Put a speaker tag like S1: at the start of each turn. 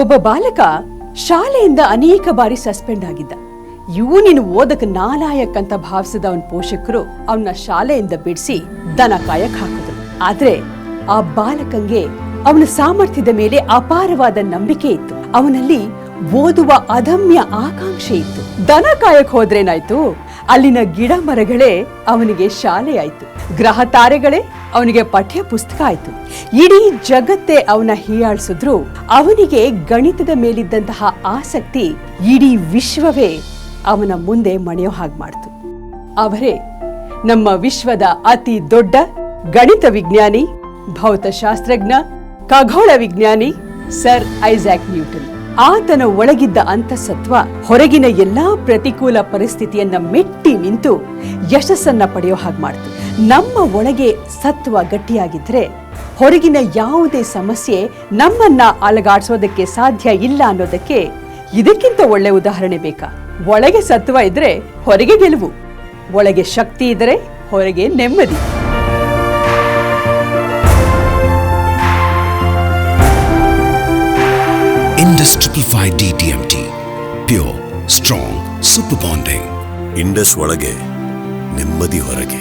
S1: ಒಬ್ಬ ಬಾಲಕ ಶಾಲೆಯಿಂದ ಅನೇಕ ಬಾರಿ ಸಸ್ಪೆಂಡ್ ಆಗಿದ್ದ. ಇವು ನೀನು ಓದಕ್ ನಾಲಾಯಕ್ ಅಂತ ಭಾವಿಸಿದ ಅವನ ಪೋಷಕರು ಅವನ ಶಾಲೆಯಿಂದ ಬಿಡಿಸಿ ದನ ಕಾಯಕ್ ಹಾಕಿದ್ರು. ಆದ್ರೆ ಆ ಬಾಲಕಂಗೆ ಅವನ ಸಾಮರ್ಥ್ಯದ ಮೇಲೆ ಅಪಾರವಾದ ನಂಬಿಕೆ ಇತ್ತು. ಅವನಲ್ಲಿ ಓದುವ ಅದಮ್ಯ ಆಕಾಂಕ್ಷೆ ಇತ್ತು. ದನ ಕಾಯಕ್ ಹೋದ್ರೇನಾಯ್ತು? ಅಲ್ಲಿನ ಗಿಡ ಮರಗಳೇ ಅವನಿಗೆ ಶಾಲೆ ಗ್ರಹ ತಾರೆಗಳೇ ಅವನಿಗೆ ಪಠ್ಯ ಪುಸ್ತಕ ಆಯ್ತು. ಇಡೀ ಜಗತ್ತೇ ಅವನ ಹೀಯಾಳಿಸಿದ್ರು. ಅವನಿಗೆ ಗಣಿತದ ಮೇಲಿದ್ದಂತಹ ಆಸಕ್ತಿ ಇಡೀ ವಿಶ್ವವೇ ಅವನ ಮುಂದೆ ಮಣಿಯೋ ಹಾಗೆ ಮಾಡ್ತು. ಅವರೇ, ನಮ್ಮ ವಿಶ್ವದ ಅತಿ ದೊಡ್ಡ ಗಣಿತ ವಿಜ್ಞಾನಿ, ಭೌತಶಾಸ್ತ್ರಜ್ಞ, ಖಗೋಳ ವಿಜ್ಞಾನಿ, ಸರ್ ಐಸಾಕ್ ನ್ಯೂಟನ್. ಆತನ ಒಳಗಿದ್ದ ಅಂತಸತ್ವ ಹೊರಗಿನ ಎಲ್ಲಾ ಪ್ರತಿಕೂಲ ಪರಿಸ್ಥಿತಿಯನ್ನ ಮೆಟ್ಟಿ ನಿಂತು ಯಶಸ್ಸನ್ನ ಪಡೆಯೋ ಹಾಗೆ ಮಾಡ್ತು. ನಮ್ಮ ಒಳಗೆ ಸತ್ವ ಗಟ್ಟಿಯಾಗಿದ್ರೆ ಹೊರಗಿನ ಯಾವುದೇ ಸಮಸ್ಯೆ ನಮ್ಮನ್ನ ಅಲಗಾಡಿಸೋದಕ್ಕೆ ಸಾಧ್ಯ ಇಲ್ಲ ಅನ್ನೋದಕ್ಕೆ ಇದಕ್ಕಿಂತ ಒಳ್ಳೆ ಉದಾಹರಣೆ ಬೇಕಾ? ಒಳಗೆ ಸತ್ವ ಇದ್ರೆ ಹೊರಗೆ ಗೆಲುವು, ಒಳಗೆ ಶಕ್ತಿ ಇದ್ರೆ ಹೊರಗೆ ನೆಮ್ಮದಿ.
S2: Indus Triple Five DTMT. Pure, strong, super bonding.
S3: Indus ಒಳಗೆ ನೆಮ್ಮದಿ ಹೊರಗೆ